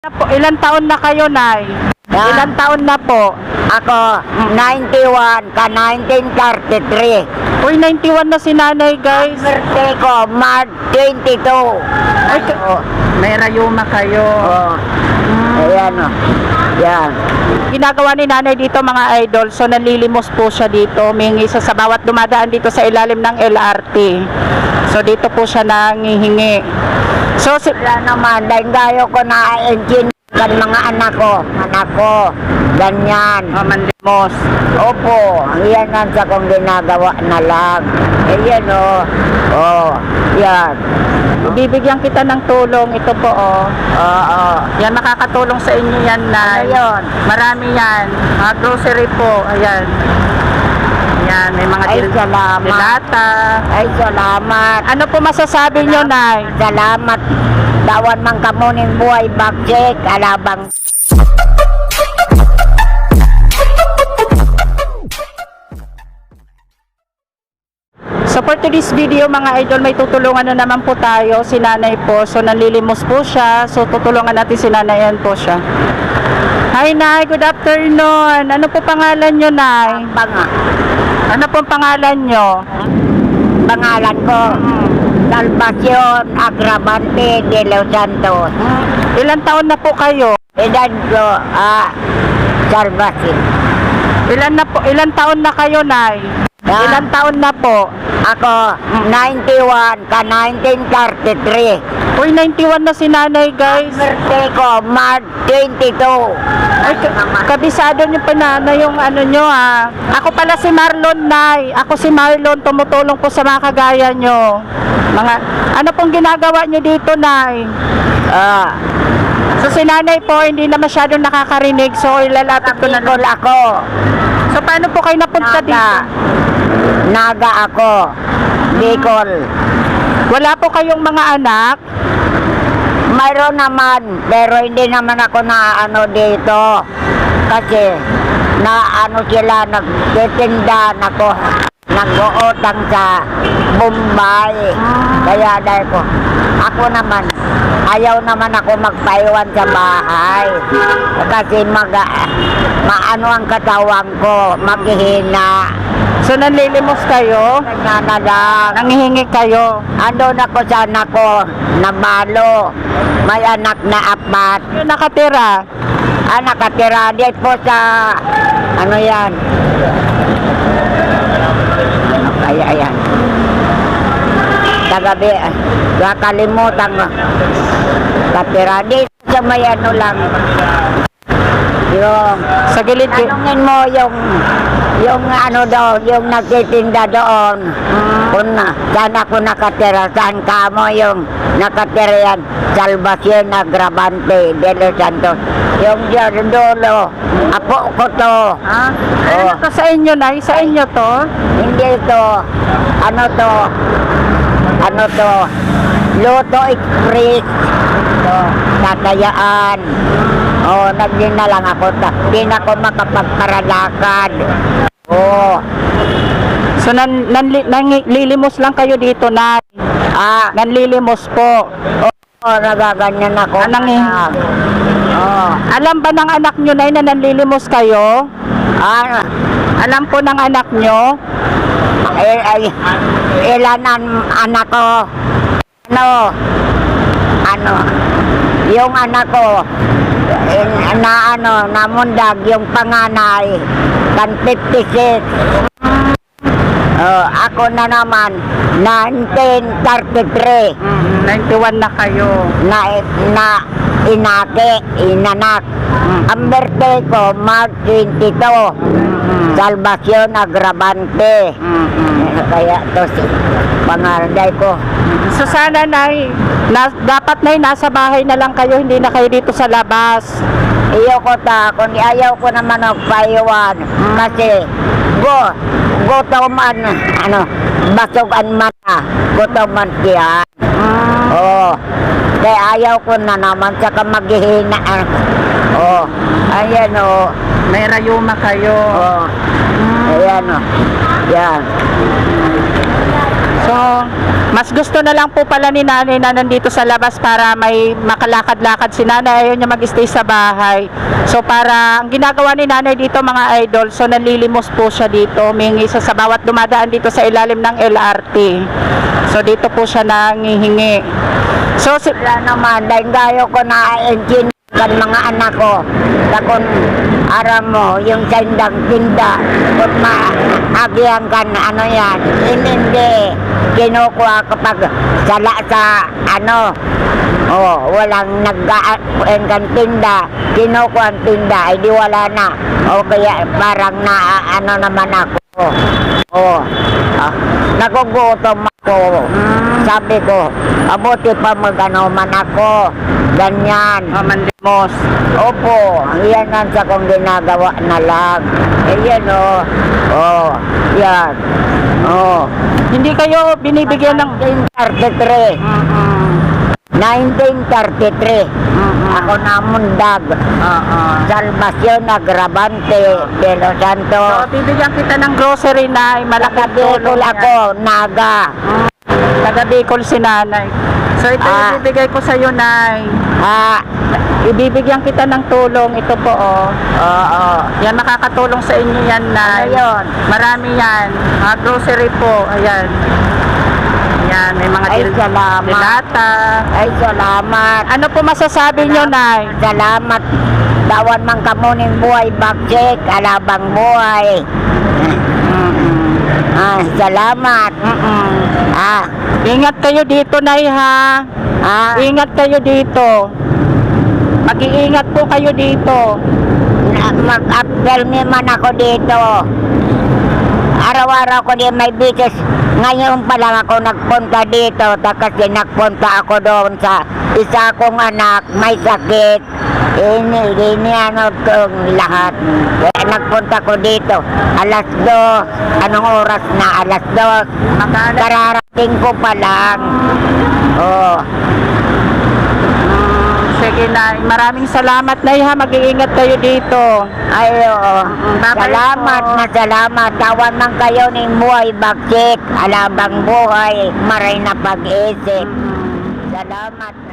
Na po, ilan taon na kayo, Nay? Ah. Ilan taon na po? Ako, 91 ka 1933. Uy, 91 na si nanay, guys. Birthday ko, March 22. Ay, ka- Oh, may rayuma kayo. oh. Ayan o. Yan. Ginagawa ni nanay dito mga idol, so nalilimos po siya dito. Mingi siya sa bawat dumadaan dito sa ilalim ng LRT. So dito po siya nangihingi. So si, Wala naman, dahil gayo ko na engine kan mga anak ko. Anak ko, ganyan. oh, manlimos. Opo, yan ang sa kong ginagawa na lang. Ayan o. Oh, yan. Bibigyan kita ng tulong. Ito po, oh. Oo. Yan, makakatulong sa inyo yan, Nay. Ano yun? Marami yan. Mga grocery po. Ayan. Ayan, may mga Ay, dil- salamat. dilata. Ay, salamat. Ano po masasabi nyo, Nay? Salamat. Dawan man kamuning buhay bagsik, alabang So for today's video mga idol, may tutulungan na naman po tayo, si nanay po. So nanlilimos po siya, so tutulungan natin si nanay, yan po siya. Hi Nay, good afternoon. Ano po pangalan nyo Nay? panga. Ano po pangalan nyo? Pangalan ko, Salvacion Agravante de Los Santos. Ilan taon na po kayo? Edad ko, ah, Salvacion. Ilan na po, ilan taon na kayo Nay? Ah. Ilan taon na po? Ako, 91 ka 1933. Uy, 91 na si nanay guys. Birthday ko, March 22. Ay, ka- kabisado niyo pa na, na yung ano nyo ha. Ako pala si Marlon, Nay. Ako si Marlon, tumutulong po sa mga kagaya nyo. Mga, ano pong ginagawa nyo dito, Nay? Ah, So si nanay po, hindi na masyadong nakakarinig, so ilalapit ko na Bicol ako. So paano po kayo napunta Naga. dito? Naga ako. Bicol. Wala po kayong mga anak? Mayroon naman, pero hindi naman ako na ano dito. Kasi na ano sila nagtitinda ako nag-uutang sa Bombay. Kaya dahil ko, ako naman, ayaw naman ako magpaiwan sa bahay. Kasi mag, maano ang katawan ko, maghihina. So nanlilimos kayo? Kanya na lang. Nangihingi kayo? Andun ako sa anak ko, nabalo. May anak na apat. Yung nakatira? Ah, nakatira dito po sa, ano yan? Ay, ayan. Kagabi, ah, nakalimutan ko. Katira dito sa may ano lang. Yung, Sa gilid? tanungin mo yung, yung ano daw, yung nagtitinda doon. Kung na, saan ako nakatira, saan ka mo yung nakatira yan, Salvacion Agravante de Los Santos. Yung dulo, apo ko to. Ha? Oo. Ano to sa inyo, Nay? Sa inyo to? Hindi to, ano to, ano to, Luto Express. To, tatayaan. Oh, nagdin na lang ako. ta- Di na ako makapagparalakad. Oh, So nan, nanli, nanlilimos lang kayo dito, Nay? ah, Nanlilimos po. oh, nagaganyan ako. Anong eh? anak. Oh, Alam ba ng anak nyo, Nay, na nanlilimos kayo? ah, Alam po ng anak nyo? eh, ay, ilan ang anak ko? Ano? Ano? Yung anak ko, eh, na ano, namundag yung panganay, kan 56. Oh, ako na naman, 1933, Mm, 91 na kayo. na, na inake, inanak. Ang birthday ko, March 22, Mm, Salvacion Agravante. mm, mm. Kaya to si pangarday ko. So sana, Nay, na, dapat, Nay, nasa bahay na lang kayo, hindi na kayo dito sa labas. Iyo ko ta, kung ayaw ko naman magpaiwan. Kasi, go, gutoman, ano, basugan man na, gutoman siya. Mm, Oo. Kaya ayaw ko na naman, saka maghihina. Oo. Ayan o. may rayuma kayo. Oo. Ayan o. Yan. So, Mas gusto na lang po pala ni nanay na nandito sa labas para may makalakad-lakad si nanay. Ayaw niya mag-stay sa bahay. So para, ang ginagawa ni nanay dito mga idol, so nalilimos po siya dito. Mingi siya sa bawat dumadaan dito sa ilalim ng LRT. So dito po siya nangihingi. So si, Wala naman, dahil ko na engine kan mga anak ko. Takon aram mo, yung sandang tinda, kung maagihan kan ano yan, hindi, kinukuha kapag sala sa ano, oh, walang naggaan kan tinda, kinukuha ang tinda, ay di wala na. O kaya parang na ano naman ako. Oh, ah, nagugutom ako. Sabi ko, abuti pa magano man ako. Ganyan. oh, manlimos. Opo, yan ang sa kong ginagawa na lang. Eh yan o. Oh. yan. Oh. Hindi kayo binibigyan ng... 1933. Mm-mm. 1933. Mm-mm. Ako na mundag. Oo. Salvacion Agravante de Los So, Santos. bibigyan kita ng grocery na malaking tulong Nakabikol yan. ako, Naga. Mm. Taga Bicol si nanay. So ito Ah. yung ibibigay ko sa iyo, Nay. Ah, Ibibigyan kita ng tulong. Ito po, oh. oo. Yan, makakatulong sa inyo yan, Nay. Ano yun? Marami yan. Mga grocery po. Ayan. Ayan, may mga Ay, dil- salamat. dilata. Ay, salamat. Ano po masasabi nyo, Nay? Salamat. Tawan man kamuning buhay bagsik, alabang buhay. Ah, salamat. Mm-mm. Ah, Ingat kayo dito, Nay, ha? ah, Ingat kayo dito. Mag-iingat po kayo dito. na- mag-upsell man ako dito. Araw-araw ko din may bisis. Ngayon pa lang ako nagpunta dito ta- kasi nagpunta ako doon sa isa kong anak may sakit. Ini, ini ano lahat. Kaya nagpunta ko dito. Alas dos. Anong oras na? Alas dos. Kararating ko pa lang. Oh. Sige, Nay. Maraming salamat, Nay, ha? Mag-iingat kayo dito. Ayo, babalik salamat po. na salamat. Tawan man kayo ng buhay bagsik. Alabang buhay, maray na pag-isip. Salamat.